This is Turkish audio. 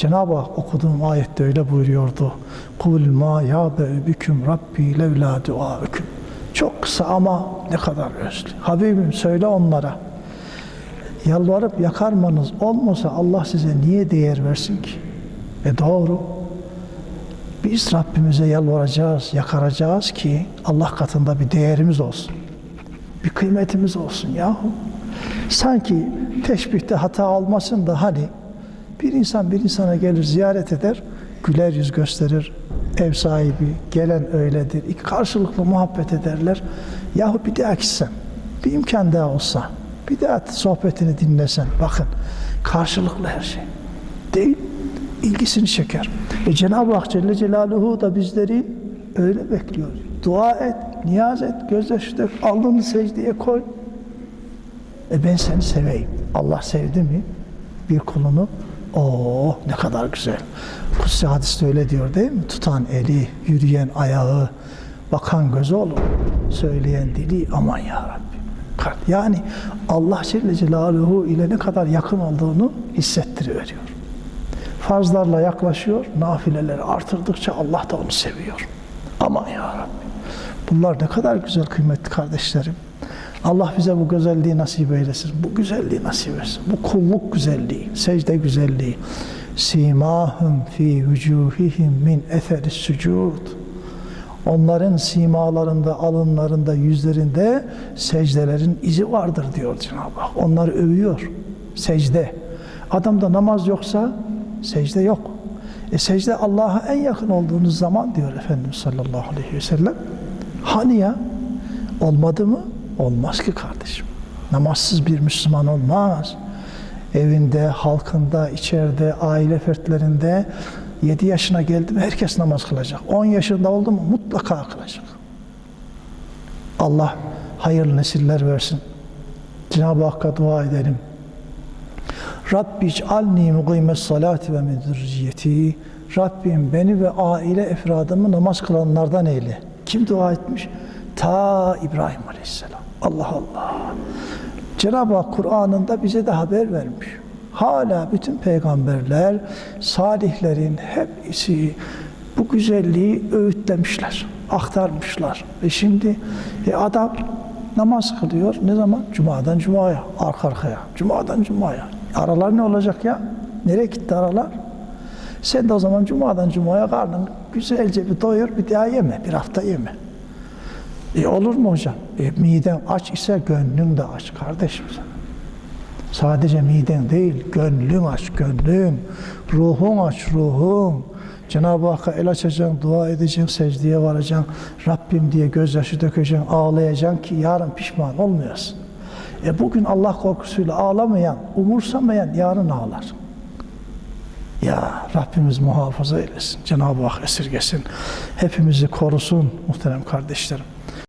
Cenab-ı Hak okuduğum ayette öyle buyuruyordu. Kul ma ya büküm Rabbi levla duaüküm. Çok kısa ama ne kadar özlü. Habibim söyle onlara. Yalvarıp yakarmanız olmasa Allah size niye değer versin ki? E doğru. Biz Rabbimize yalvaracağız, yakaracağız ki Allah katında bir değerimiz olsun. Bir kıymetimiz olsun yahu. Sanki teşbihte hata olmasın da hani bir insan bir insana gelir ziyaret eder, güler yüz gösterir, ev sahibi, gelen öyledir. İki karşılıklı muhabbet ederler. Yahu bir daha gitsen, bir imkan daha olsa, bir daha sohbetini dinlesen. Bakın, karşılıklı her şey. Değil, ilgisini çeker. E Cenab-ı Hak Celle Celaluhu da bizleri öyle bekliyor. Dua et, niyaz et, gözyaşı dök, alnını secdeye koy. E ben seni seveyim. Allah sevdi mi bir kulunu? Oo ne kadar güzel. Kutsi hadiste öyle diyor değil mi? Tutan eli, yürüyen ayağı, bakan gözü olur. Söyleyen dili aman ya Rabbi. Yani Allah Celle Celaluhu ile ne kadar yakın olduğunu hissettiriveriyor. Farzlarla yaklaşıyor, nafileleri artırdıkça Allah da onu seviyor. Aman ya Rabbi. Bunlar ne kadar güzel kıymetli kardeşlerim. Allah bize bu güzelliği nasip eylesin. Bu güzelliği nasip etsin. Bu kulluk güzelliği, secde güzelliği. Simahum fi vucuhihim min etheris sucud. Onların simalarında, alınlarında, yüzlerinde secdelerin izi vardır diyor Cenab-ı Hak. Onları övüyor. Secde. Adamda namaz yoksa secde yok. E secde Allah'a en yakın olduğunuz zaman diyor Efendimiz sallallahu aleyhi ve sellem. Hani ya? Olmadı mı? Olmaz ki kardeşim. Namazsız bir Müslüman olmaz. Evinde, halkında, içeride, aile fertlerinde 7 yaşına geldi mi herkes namaz kılacak. 10 yaşında oldu mu mutlaka kılacak. Allah hayırlı nesiller versin. Cenab-ı Hakk'a dua edelim. Rabbi ic'alni mugîmes salati ve min. Rabbim beni ve aile efradımı namaz kılanlardan eyle. Kim dua etmiş? Ta İbrahim Aleyhisselam. Allah Allah. Cenab-ı Hak Kur'an'ında bize de haber vermiş. Hala bütün peygamberler, salihlerin hepsi bu güzelliği öğütlemişler, aktarmışlar. Ve şimdi e, adam namaz kılıyor. Ne zaman? Cuma'dan Cuma'ya, arka arkaya. Cuma'dan Cuma'ya. Aralar ne olacak ya? Nereye gitti aralar? Sen de o zaman Cuma'dan Cuma'ya karnın güzelce bir doyur, bir daha yeme. Bir hafta yeme. E olur mu hocam? E, miden aç ise gönlün de aç kardeşim sen. Sadece miden değil, gönlün aç, gönlün. Ruhun aç, ruhun. Cenab-ı Hakk'a el açacaksın, dua edeceksin, secdeye varacaksın. Rabbim diye gözyaşı dökeceksin, ağlayacaksın ki yarın pişman olmayasın. E bugün Allah korkusuyla ağlamayan, umursamayan yarın ağlar. Ya Rabbimiz muhafaza eylesin. Cenab-ı Hak esirgesin. Hepimizi korusun muhterem kardeşlerim.